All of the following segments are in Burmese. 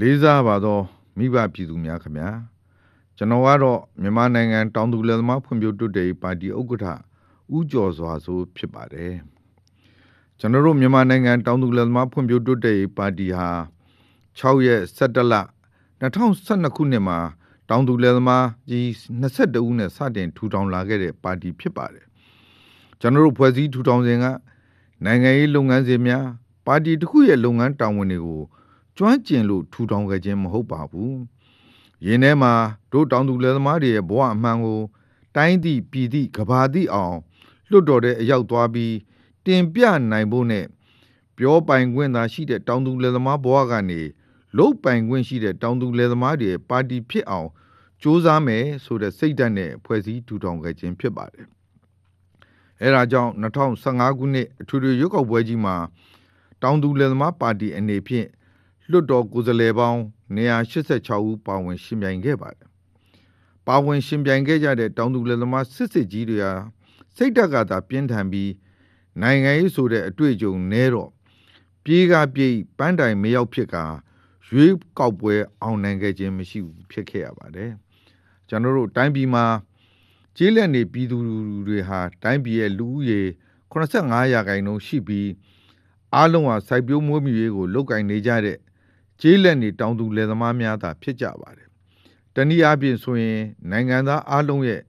လေးစားပါသောမိဘပြည်သူများခင်ဗျာကျွန်တော်ကတော့မြန်မာနိုင်ငံတောင်သူလယ်သမားဖွံ့ဖြိုးတိုးတက်ရေးပါတီဥက္ကဋ္ဌဦးကျော်စွာဆိုဖြစ်ပါတယ်ကျွန်တော်တို့မြန်မာနိုင်ငံတောင်သူလယ်သမားဖွံ့ဖြိုးတိုးတက်ရေးပါတီဟာ6ရက်17လ2012ခုနှစ်မှာတောင်သူလယ်သမားကြီး22ဦးနဲ့စတင်ထူထောင်လာခဲ့တဲ့ပါတီဖြစ်ပါတယ်ကျွန်တော်တို့ဖွဲ့စည်းထူထောင်စဉ်ကနိုင်ငံရေးလုပ်ငန်းစဉ်များပါတီတစ်ခုရဲ့လုပ်ငန်းတာဝန်တွေကို ကျွမ်းကျင်လို့ထူထောင်ခဲ့ခြင်းမဟုတ်ပါဘူး။ယင်းထဲမှာတို့တောင်သူလယ်သမားတွေရဲ့ဘဝအမှန်ကို တိုင်းသည့်ပြည်သည့်ကဘာသည့်အောင်လွတ်တော်တဲ့အရောက်သွားပြီးတင်ပြနိုင်ဖို့နဲ့ပြောပိုင်ခွင့်သာရှိတဲ့တောင်သူလယ်သမားဘဝကနေလုတ်ပိုင်ခွင့်ရှိတဲ့တောင်သူလယ်သမားတွေရဲ့ပါတီဖြစ်အောင်စ조사မယ်ဆိုတဲ့စိတ်ဓာတ်နဲ့ဖွဲ့စည်းထူထောင်ခဲ့ခြင်းဖြစ်ပါတယ်။အဲဒါကြောင့်2015ခုနှစ်အထွေထွေရွေးကောက်ပွဲကြီးမှာတောင်သူလယ်သမားပါတီအနေဖြင့် လွတ်တော်ကိုယ်စားလှယ်ပေါင်း186ဦးပါဝင်ရှင်ပြိုင်ခဲ့ပါတယ်။ပါဝင်ရှင်ပြိုင်ခဲ့ကြတဲ့တောင်သူလယ်သမားစစ်စစ်ကြီးတွေဟာစိတ်ဓာတ်ကသာပြင်းထန်ပြီးနိုင်ငံရေးဆိုတဲ့အတွေ့အကြုံနဲတော့ပြေးကပြေးပန်းတိုင်မရောက်ဖြစ်ကရွေးကောက်ပွဲအောင်နိုင်ခဲ့ခြင်းမရှိဘူးဖြစ်ခဲ့ရပါတယ်။ကျွန်တော်တို့တိုင်းပြည်မှာကျေးလက်နေပြည်သူတွေဟာတိုင်းပြည်ရဲ့လူဦးရေ85ရာခိုင်နှုန်းရှိပြီးအားလုံးဟာစိုက်ပျိုးမွေးမြူရေးကိုလုပ်ကင်နေကြတဲ့ ကျေးလက်နေတောင်သူလယ်သမားများသာဖြစ်ကြပါတယ်။တနည်းအားဖြင့်ဆိုရင် နိုင်ငံသားအားလုံးရဲ့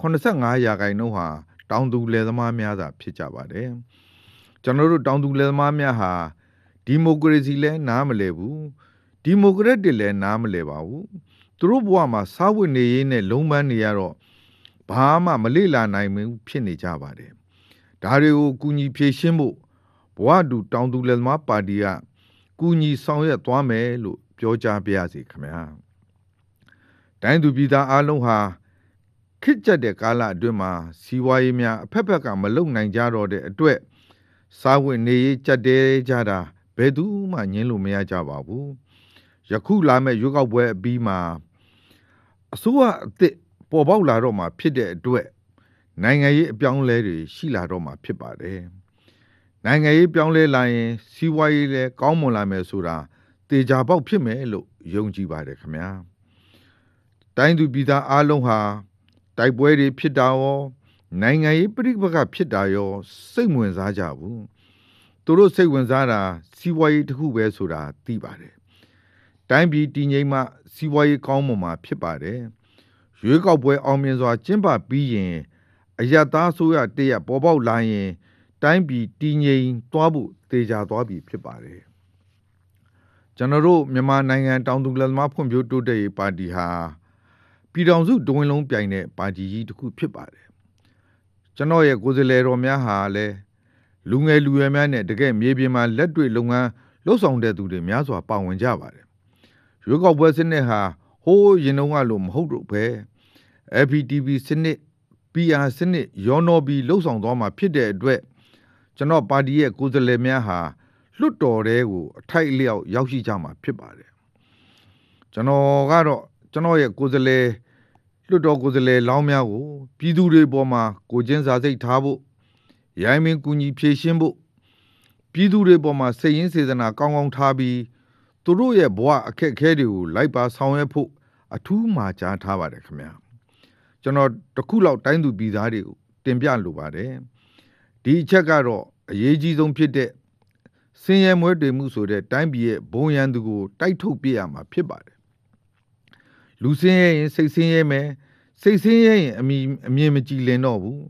85ရာခိုင်နှုန်းဟာတောင်သူလယ်သမားများသာဖြစ်ကြပါတယ်။ကျွန်တော်တို့တောင်သူလယ်သမားများဟာဒီမိုကရေစီလည်းနားမလည်ဘူး။ဒီမိုကရက်တစ်လည်းနားမလည်ပါဘူး။သူတို့ဘဝမှာစားဝတ်နေရေးနဲ့လုံးပန်းနေရတော့ဘာမှမလေ့လာနိုင်ဘူးဖြစ်နေကြပါတယ်။ဒါတွေကိုကူညီဖြည့်ရှင်းဖို့ဘဝတူတောင်သူလယ်သမားပါတီက ကူညီဆောင်ရွက်သွားမယ်လို့ပြောကြားပါရစေခင်ဗျာတိုင်းသူပြည်သားအားလုံးဟာခစ်ကြက်တဲ့ကာလအတွင်းမှာစီးပွားရေးများအဖက်ဖက်ကမလုံနိုင်ကြတော့တဲ့အတွက်စားဝတ်နေရေးကြက်တဲကြတာဘယ်သူမှငင်းလို့မရကြပါဘူးယခုလာမဲ့ရွေးကောက်ပွဲအပြီးမှာအစိုးရအစ်စ်ပေါ်ပေါက်လာတော့မှာဖြစ်တဲ့အတွက်နိုင်ငံရေးအပြောင်းအလဲတွေရှိလာတော့မှာဖြစ်ပါတယ် နိုင်ငံရေးပြောင်းလဲလာရင် စီးပွားရေးလည်းကောင်းမွန်လာမယ်ဆိုတာတေချာပေါက်ဖြစ်မယ်လို့ယုံကြည်ပါတယ်ခင်ဗျာတိုင်းသူပြည်သားအားလုံးဟာတိုက်ပွဲတွေဖြစ်တာရောနိုင်ငံရေးပြိပကဖြစ်တာရော စိတ်ဝင်စားကြဘူးသူတို့စိတ်ဝင်စားတာစီးပွားရေးတစ်ခုပဲဆိုတာသိပါတယ်တိုင်းပြည်တည်ငြိမ်မှစီးပွားရေးကောင်းမွန်မှာဖြစ်ပါတယ်ရွေးကောက်ပွဲအောင်မြင်စွာကျင်းပပြီးရင်အယက်သားဆိုရတရက်ပေါ်ပေါက်လာရင် တိုင်းပြည်တည်ငြိမ်သွားဖို့တေချာသွားပြီဖြစ်ပါတယ်ကျွန်တော်တို့မြန်မာနိုင်ငံတောင်သူလယ်သမားဖွံ့ဖြိုးတိုးတက်ရေးပါတီဟာပြည်ထောင်စုတဝင်းလုံးပြိုင်တဲ့ပါတီကြီးတစ်ခုဖြစ်ပါတယ်ကျွန်တော်ရဲ့ကိုယ်စားလှယ်တော်များဟာလည်းလူငယ်လူရွယ်များနဲ့တကယ်မြေပြင်မှာလက်တွေ့လုပ်ငန်းလှုပ်ဆောင်တဲ့သူတွေများစွာပါဝင်ကြပါတယ်ရွေးကောက်ပွဲစနစ်ဟာဟိုးရင်တုန်းကလို့မဟုတ်တော့ဘဲ FPTV စနစ် PR စနစ်ရောနော်ပြီးလှုပ်ဆောင်သွားမှာဖြစ်တဲ့အတွက် ကျွန်တော်ပါတီရဲ့ကိုယ်စားလှယ်များဟာလွတ်တော်တဲကိုအထိုက်အလျောက်ရောက်ရှိကြမှာဖြစ်ပါတယ်ကျွန်တော်ကတော့ကျွန်တော်ရဲ့ကိုယ်စားလှယ်လွတ်တော်ကိုယ်စားလှယ်လောင်းများကိုပြည်သူတွေပေါ်မှာကိုချင်းစာစိတ်ထားဖို့ရိုင်းမင်းကူညီဖြည့်ရှင်းဖို့ပြည်သူတွေပေါ်မှာစိတ်ရင်းစေတနာကောင်းကောင်းထားပြီးသူတို့ရဲ့ဘဝအခက်အခဲတွေကိုလိုက်ပါဆောင်ရွက်ဖို့အထူးမှာကြားထားပါတယ်ခင်ဗျာကျွန်တော်တခုလောက်တိုင်းသူပြည်သားတွေကိုတင်ပြလိုပါတယ် ဒီအချက်ကတော့အရေးကြီးဆုံးဖြစ်တဲ့စင်ရဲမွဲတေမှုဆိုတဲ့တိုင်းပြည်ရဲ့ဘုံရန်သူကိုတိုက်ထုတ်ပြရမှာဖြစ်ပါတယ်လူစင်းရဲရင်စိတ်စင်းရဲမယ်စိတ်စင်းရဲရင်အမြင်အမြင်မကြည်လင်တော့ဘူး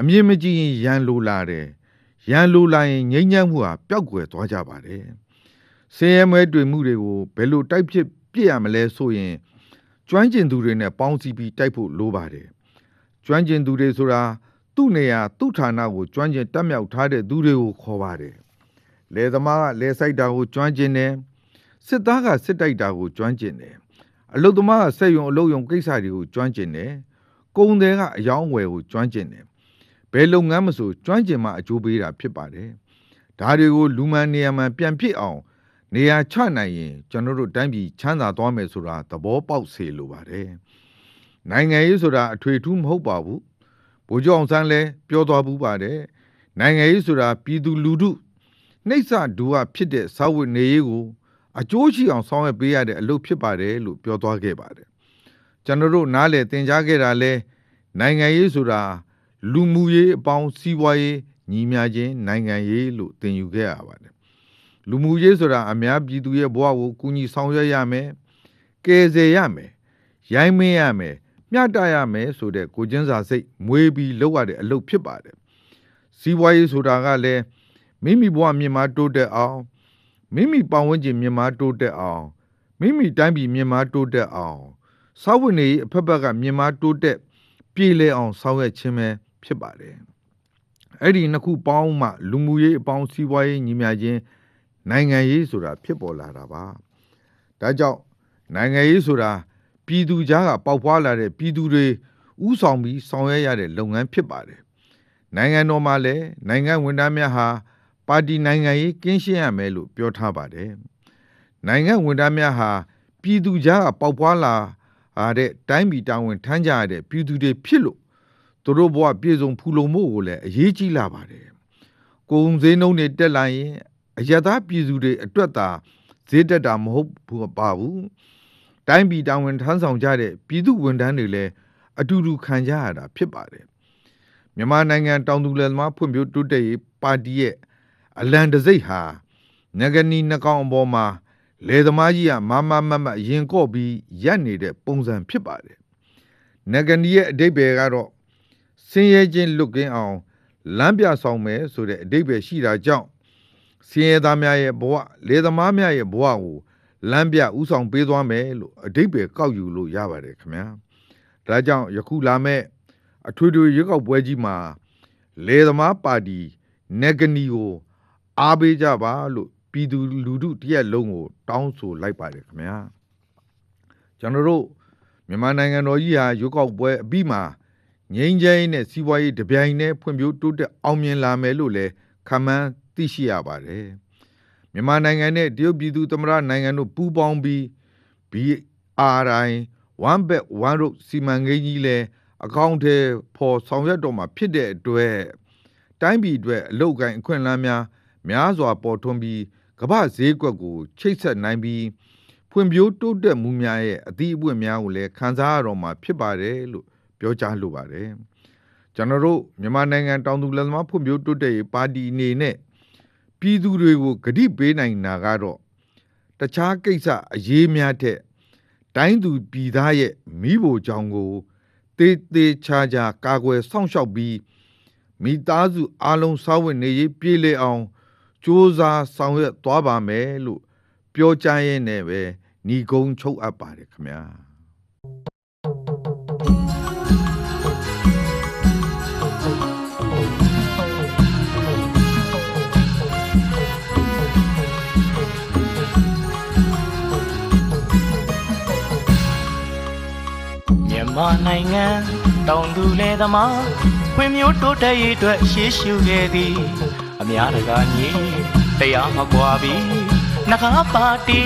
အမြင်မကြည်ရင်ရန်လိုလာတယ်ရန်လိုလာရင်ငြိမ်းချမ်းမှုဟာပျောက်ကွယ်သွားကြပါတယ်စင်ရဲမွဲတွေ့မှုတွေကိုဘယ်လိုတိုက်ဖြစ်ပြရမလဲဆိုရင်ကျွမ်းကျင်သူတွေနဲ့ပေါင်းစည်းပြီးတိုက်ဖို့လိုပါတယ်ကျွမ်းကျင်သူတွေဆိုတာ သူ့နေရာသူ့ဌာနကိုကျွမ်းကျင်တက်မြောက်ထားတဲ့သူတွေကိုခေါ်ပါတယ်။လယ်သမားကလယ်စိုက်တာကိုကျွမ်းကျင်တယ်။စစ်သားကစစ်တိုက်တာကိုကျွမ်းကျင်တယ်။အလုသမားကစက်ယုံအလုယုံကိစ္စတွေကိုကျွမ်းကျင်တယ်။ကုံတယ်ကအယောင်းအဝယ်ကိုကျွမ်းကျင်တယ်။ဘယ်လုပ်ငန်းမဆိုကျွမ်းကျင်မှအကျိုးပေးတာဖြစ်ပါတယ်။ဒါတွေကိုလူမှန်နေရာမှန်ပြန်ဖြစ်အောင်နေရာချနိုင်ရင်ကျွန်တော်တို့တိုင်းပြည်ချမ်းသာသွားမယ်ဆိုတာသဘောပေါက်စေလိုပါတယ်။နိုင်ငံရေးဆိုတာအထွေထူးမဟုတ်ပါဘူး ဗိုလ်ချုပ်အောင်ဆန်းလည်းပြောသွားဘူးပါတယ်နိုင်ငံရေးဆိုတာပြည်သူလူထုနှိမ့်စဒူဝဖြစ်တဲ့စာဝတ်နေရေးကိုအကျိုးရှိအောင်ဆောင်ရွက်ပေးရတဲ့အလုပ်ဖြစ်ပါတယ်လို့ပြောသွားခဲ့ပါတယ်ကျွန်တော်တို့နားလေသင်ကြားခဲ့တာလဲနိုင်ငံရေးဆိုတာလူမှုရေးအပေါင်းစီးပွားရေးညီမျှခြင်းနိုင်ငံရေးလို့သင်ယူခဲ့ရပါတယ်လူမှုရေးဆိုတာအများပြည်သူရဲ့ဘဝကိုကူညီဆောင်ရွက်ရမယ်ကယ်ဆယ်ရမယ်ရိုင်းမင်းရမယ် မျှတရမယ်ဆိုတဲ့ကိုချင်းစာစိတ်မွေးပြီးလောက်ရတဲ့အလုပ်ဖြစ်ပါတယ်စီးပွားရေးဆိုတာကလည်းမိမိဘဝမြင်မာတိုးတက်အောင်မိမိပတ်ဝန်းကျင်မြင်မာတိုးတက်အောင်မိမိတိုင်းပြည်မြင်မာတိုးတက်အောင်စာဝတ်နေရေးအဖက်ဖက်ကမြင်မာတိုးတက်ပြည်လဲအောင်ဆောင်ရွက်ခြင်းပဲဖြစ်ပါတယ်အဲ့ဒီနှစ်ခုပေါင်းမှလူမှုရေးအပေါင်းစီးပွားရေးညီမျှခြင်းနိုင်ငံရေးဆိုတာဖြစ်ပေါ်လာတာပါဒါကြောင့်နိုင်ငံရေးဆိုတာ ပြည်သူကြားကပေါက်ဖွာလာတဲ့ပြည်သူတွေဥဆောင်ပြီးဆောင်ရွက်ရတဲ့လုပ်ငန်းဖြစ်ပါတယ်နိုင်ငံတော်မှာလည်းနိုင်ငံဝန်ထမ်းများဟာပါတီနိုင်ငံရေးကင်းရှင်းရမယ်လို့ပြောထားပါတယ်နိုင်ငံဝန်ထမ်းများဟာပြည်သူကြားကပေါက်ဖွာလာအားတဲ့တိုင်းပြည်တာဝန်ထမ်းကြရတဲ့ပြည်သူတွေဖြစ်လို့သူတို့ဘဝပြည့်စုံဖူလုံမှုကိုလည်းအရေးကြီးလာပါတယ်။ကိုုံဈေးနှုန်းတွေတက်လာရင်အယတာပြည်သူတွေအတွက်သာဈေးတက်တာမဟုတ်ဘူးပါဘူး။ တိုင်းပြည်တာဝန်ထမ်းဆောင်ကြတဲ့ပြည်သူဝန်ထမ်းတွေလည်းအတူတူခံကြရတာဖြစ်ပါတယ်။မြန်မာနိုင်ငံတောင်သူလယ်သမားဖွံ့ဖြိုးတိုးတက်ရေးပါတီရဲ့အလံတစိ့ဟာငကနီနှကောင်အပေါ်မှာလယ်သမားကြီးကမမမမရင်ကော့ပြီးရက်နေတဲ့ပုံစံဖြစ်ပါတယ်။နဂနီရဲ့အတိတ်ပဲကတော့ဆင်းရဲခြင်းလွတ်ကင်းအောင်လမ်းပြဆောင်မယ်ဆိုတဲ့အတိတ်ပဲရှိတာကြောင့်ဆင်းရဲသားများရဲ့ဘဝလယ်သမားများရဲ့ဘဝကို လမ်းပြဥဆောင်ပေးသွားမယ်လို့အတိတ်ပဲကောက်ယူလို့ရပါတယ်ခင်ဗျာ။ဒါကြောင့်ယခုလာမဲ့အထွေထွေရွေးကောက်ပွဲကြီးမှာလယ်သမားပါတီနဂနီကိုအားပေးကြပါလို့ပြည်သူလူထုတရက်လုံးကို တောင်းဆိုလိုက်ပါတယ်ခင်ဗျာကျွန်တော်တို့မြန်မာနိုင်ငံတော်ကြီးဟာရွေးကောက်ပွဲအပြီးမှာငြိမ်းချမ်းရေးနဲ့စီးပွားရေးတပြိုင်တည်းဖွံ့ဖြိုးတိုးတက်အောင်မြင်လာမယ်လို့လည်းခန့်မှန်းသိရှိရပါတယ် မြန်မာနိုင်ငံနဲ့တရုတ်ပြည်သူသမ္မတနိုင်ငံတို့ပူးပေါင်းပြီး BRI One Belt One Road စီမံကိန်းကြီးလဲအကောင့်ထဲပေါ်ဆောင်ရွက်တော့မှာဖြစ်တဲ့အတွက်တိုင်းပြည်အတွက်အလောက်ကိုင်းအခွင့်အလမ်းများများစွာပေါ်ထွန်းပြီးကမ္ဘာဈေးကွက်ကိုချိတ်ဆက်နိုင်ပြီးဖွံ့ဖြိုးတိုးတက်မှုများရဲ့အသည့်အပွင့်များကိုလည်းခံစားရတော့မှာဖြစ်ပါတယ်လို့ပြောကြားလိုပါတယ်ကျွန်တော်တို့မြန်မာနိုင်ငံတောင်သူလယ်သမားဖွံ့ဖြိုးတိုးတက်ရေးပါတီအနေနဲ့ ပြည်သူတွေကိုဂရုပေးနိုင်တာကတော့တခြားကိစ္စအရေးများတဲ့တိုင်းသူပြည်သားရဲ့မိဖို့ကြောင့်ကိုတေးသေးချာချာကာကွယ်စောင့်ရှောက်ပြီးမိသားစုအလုံးစားဝတ်နေရေးပြည်လေအောင်စ조사ဆောင်ရွက်သွားပါမယ်လို့ပြောကြားရင်းနဲ့ပဲညီကုန်းချုပ်အပ်ပါတယ်ခင်ဗျာ မြန်မာနိုင်ငံတောင်သူလယ်သမားဖွံ့မျိုးတိုးတက်ရေးအတွက်ရှေးရှုခဲ့သည်အများတကာညီတရားမကွာပြီးနှခါပါတီ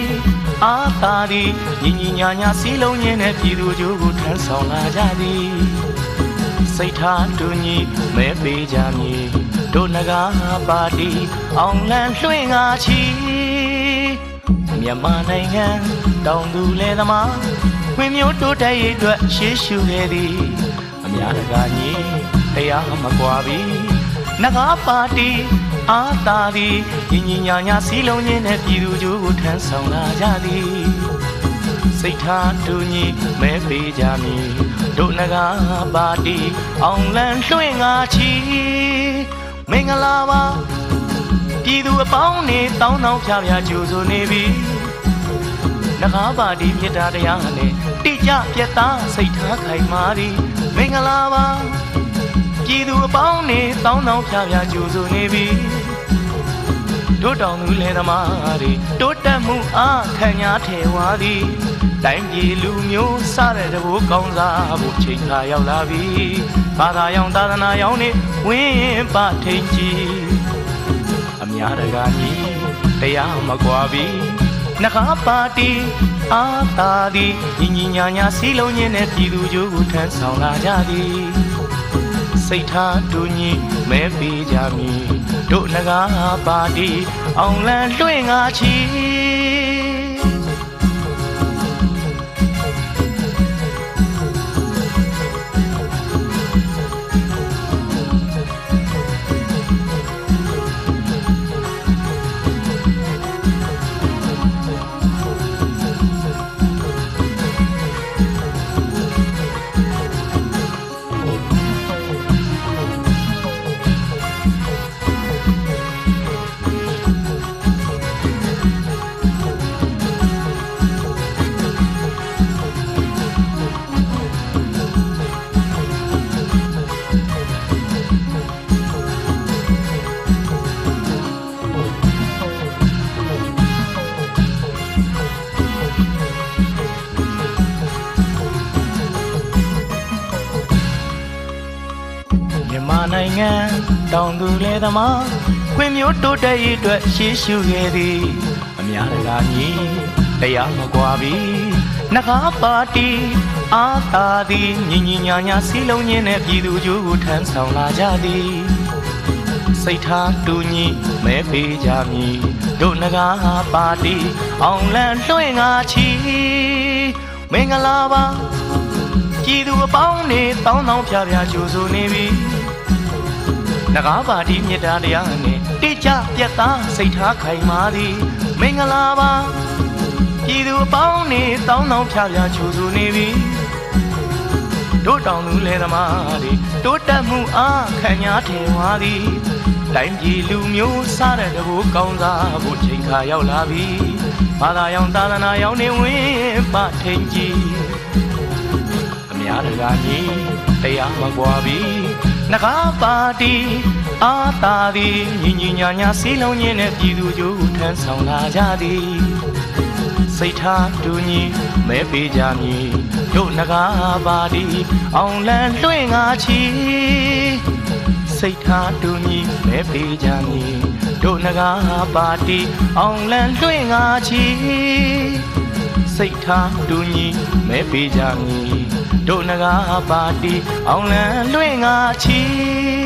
အာသာသည်ညီညီညာညာစီးလုံးရင်းနဲ့ပြည်သူကျိုးကိုထမ်းဆောင်လာကြသည်စိတ်ထားတူညီမဲပေးကြမည်တို့နဂါပါတီအောင်လန်းလွှင့်ငါချီမြန်မာနိုင်ငံတောင်သူလယ်သမား ခွင်မျိုးတိုးတက်ရေးအတွက်ရှေးရှုခဲ့သည်အများတကာညီတရားမကွာပြီနဂါပါတီအာသာသည်ညီညီညာညာစီးလုံးရင်းနဲ့ပြည်သူကျိုးကိုထမ်းဆောင်လာကြသည်စိတ်ထားတူညီမဲပေးကြမည်တို့နဂါပါတီအောင်လန်းလွှင့်ငါချီမင်္ဂလာပါပြည်သူအပေါင်းနေတောင်းတောင်းဖြားဖြားကြိုဆိုနေပြီ နဂါပါတီမြစ်တာတရားနဲ့တိကျပြတ်သားစိတ်ထားခိုင်မာသည်မင်္ဂလာပါပြည်သူအပေါင်းနေတောင်းတောင်းဖြားဖြားကြိုဆိုနေပြီတို့တောင်သူလယ်သမားတွေတိုးတက်မှုအားခံညာထဲဝါသည်တိုင်းပြည်လူမျိုးစတဲ့တဘောကောင်းစားဖို့ချိန်ခါရောက်လာပြီဘာသာရောင်သာသနာရောင်နေဝင်းပထိန်ကြီးအများတကာကြီးတရားမကွာပြီ နှခါပါတီအာသာသည်ညီညီညာညာစီးလုံးချင်းနဲ့ပြည်သူကျိုးကိုထမ်းဆောင်လာကြသည်စိတ်ထားတူညီမဲပေးကြမည်တို့နဂါပါတီအောင်လန်းလွှင့်ငါချီ သူလေသမားခွင်မျိုးတိုးတက်ရေးအတွက်ရှေးရှုခဲ့သည်အများတကာညီတရားမကွာပြီနှကားပါတီအာသာသည်ညီညီညာညာစီလုံးချင်းနဲ့ပြည်သူကျိုးကိုထမ်းဆောင်လာကြသည်စိတ်ထားတူညီမဲပေးကြမည်တို့နဂါပါတီအောင်လန်လွှင့်ငါချီမင်္ဂလာပါပြည်သူအပေါင်းနေတောင်းတောင်းဖြာဖြာကြိုဆိုနေပြီ နဂါပါတီမြစ်တာတရားနဲ့တိကျပြတ်သားစိတ်ထားခိုင်မာသည်မင်္ဂလာပါပြည်သူအပေါင်းနေတောင်းတောင်းဖြာဖြာကြိုဆိုနေပြီတို့တောင်သူလဲသမားတွေတိုးတက်မှုအားခံညာထင်သွားသည်တိုင်းပြည်လူမျိုးစားတဲ့တဘူကောင်းစားဖို့ချိန်ခါရောက်လာပြီဘာသာရောင်သာသနာရောင်နေဝင်ပထိန်ကြီးအများတကာကြီးတရားမကွာပြီ နဂါပါတီအာသာသည်ညီညီညာညာစီလုံးချင်းနဲ့ပြည်သူကျိုးထမ်းဆောင်လာကြသည်စိတ်ထားတူညီမဲပေးကြမည်တို့နဂါပါတီအောင်လန်လွှင့်ငါချီစိတ်ထားတူညီမဲပေးကြမည်တို့နဂါပါတီအောင်လန်လွှင့်ငါချီ စိတ်ထားတူညီမဲပေးကြမည်တို့နဂါပါတီအောင်လန်လွှင့်ငါချီ